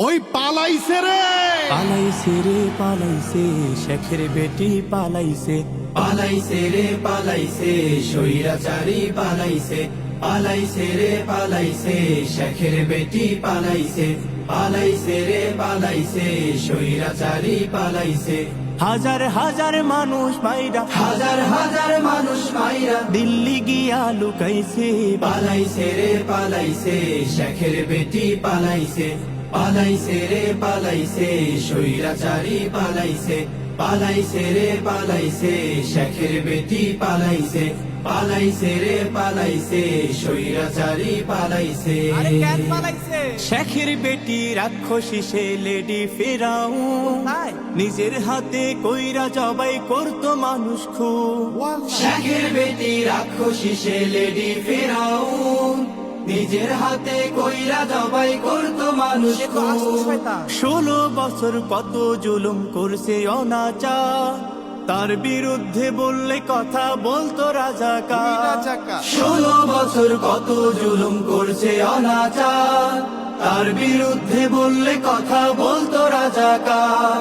ওই পালাইছে রে। পালাইছে রে পালাইছে শেখের বেটি পালাইছে। পালাইছে রে পালাইছে স্বৈরাচারী পালাইছে। পালাইছে রে পালাইছে শেখের বেটি পালাইছে। পালাইছে রে পালাইছে স্বৈরাচারী পালাইছে। হাজার হাজার মানুষ মাইরা। হাজার হাজার মানুষ মাইরা। দিল্লি গিয়া লুকাইছে। পালাইছে রে পালাইছে শেখের বেটি পালাইছে। পালাইছে রে পালাইছে স্বৈরাচারী পালাইছে পালাইছে রে পালাইছে শেখের বেটি পালাইছে পালাইছে রে পালাইছে স্বৈরাচারী পালাইছে। শেখের বেটি রাক্ষসী সে লেডি ফেরাও নিজের হাতে কইরা জবাই করতো মানুষ খুব। শেখের বেটি রাক্ষসী সে লেডি ফেরাউন নিজের হাতে কইরা জবাই করতো মানুষ ষোলো বছর কত জুলুম করছে অনাচা। তার বিরুদ্ধে বললে কথা বলতো রাজাকার। ষোলো বছর কত জুলুম করছে অনাচা। তার বিরুদ্ধে বললে কথা বলতো রাজাকার।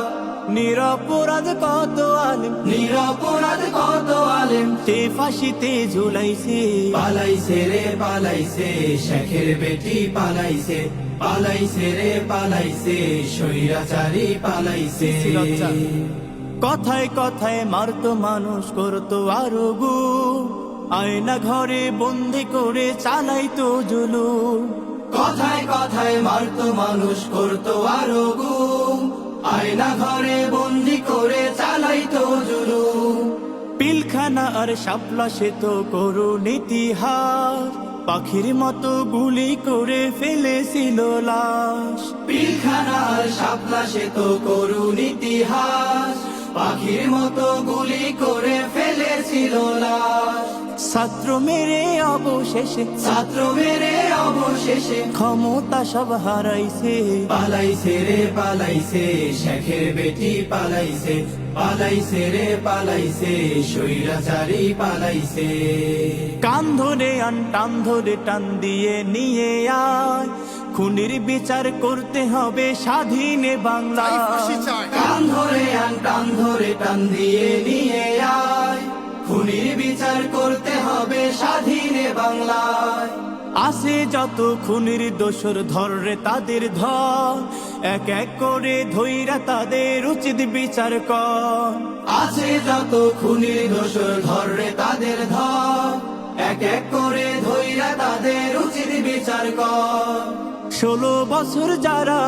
নিরপরাধ কত আলিম? নিরপরাধ কত আলেম? সে ফাঁসিতে ঝুলাইছে। পালাইছে রে পালাইছে শেখের বেটি পালাইছে পালাইছে রে পালাইছে স্বৈরাচারী পালাইছে। কথায় কথায় মারতো মানুষ করতো আরও গু। আয়না ঘরে বন্দি করে চালাইতো জুলুম। কথায় কথায় মারতো মানুষ করতো আরও গুম আয়না ঘরে বন্দি করে চালাইতো জুলুম পিলখানা আর শাপলা সে তো করুন ইতিহাস। পাখির মতো গুলি করে ফেলেছিল লাশ। পিলখানার শাপলা সে তো করুন ইতিহাস। পাখির মতো গুলি করে ফেলেছিল লাশ। ছাত্র মেরে অবশেষে ছাত্র মেরে অবশেষে। ক্ষমতা সব হারাইছে। পালাইছে রে পালাইছে শেখের বেটি পালাইছে পালাইছে রে পালাইছে স্বৈরাচারী পালাইছে। কান ধরে আন টান ধরে টান দিয়ে নিয়ে আয়। খুনির বিচার করতে হবে স্বাধীনে বাংলা। কান ধরে আন টান ধরে টান দিয়ে নিয়ে আয়। খুনির বিচার করতে হবে স্বাধীনে বাংলায়। আসে যত খুনির দোসর ধরে তাদের ধর এক এক করে ধৈরা তাদের উচিত বিচার কর। আছে যত খুনির দোষর ধরে তাদের ধর এক এক করে ধৈরা তাদের উচিত বিচার কর। ষোলো বছর যারা